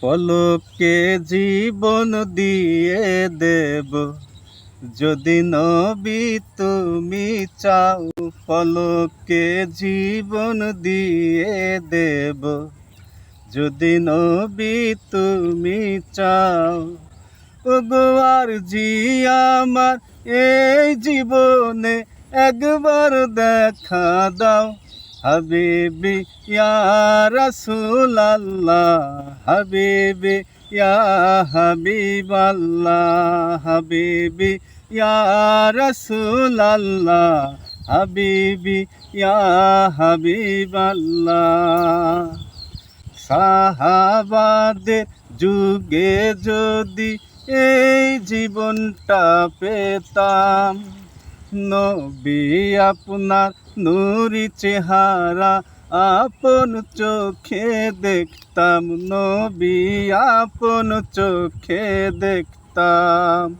পলকে জীবন দিয়ে দেব। যদি নবী তুমি চাও পলকে জীবন দিয়ে দেব। যদি নবী তুমি চাও, ওগো আর জি আমার, এই জীবনে একবার দেখা দাও। হাবিবি, ইয়া রাসূলাল্লাহ। হাবিবি, ইয়া হাবিবাল্লাহ। হাবিবি, ইয়া রাসূলাল্লাহ। হাবিবি, ইয়া হাবিবাল্লাহ। সাহাবাদের যুগে যদি এই জীবনটা পেতাম নবী আপনার নুরি চেহারা আপন চোখে দেখতাম। নবী আপন চোখে দেখতাম।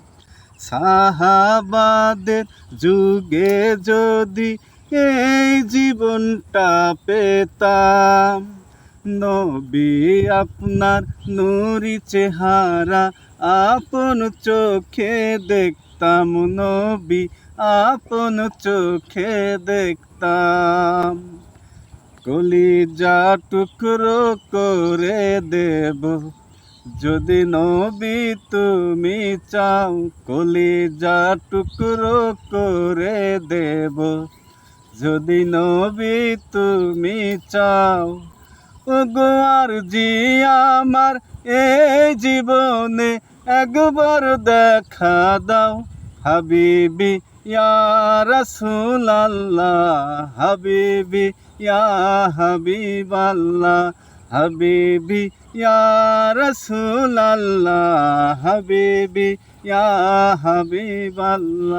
সাহাবাদের যুগে যদি এই জীবনটা পেতাম। নবী আপনার নুরি চেহারা আপন চোখে দেখতাম নবী, আপন চোখে দেখতাম। কলিজা টুকরো করে দেব, যদি নবী তুমি চাও। কলিজা টুকরো করে দেব, যদি নবী তুমি চাও। ওগো আর জি আমার এই জীবনে একবার দেখা দাও, হাবিবি, ইয়া রাসূলাল্লাহ, হাবিবি, ইয়া হাবিবাল্লাহ, হাবিবি, ইয়া রাসূলাল্লাহ, হাবিবি, ইয়া হাবিবাল্লাহ।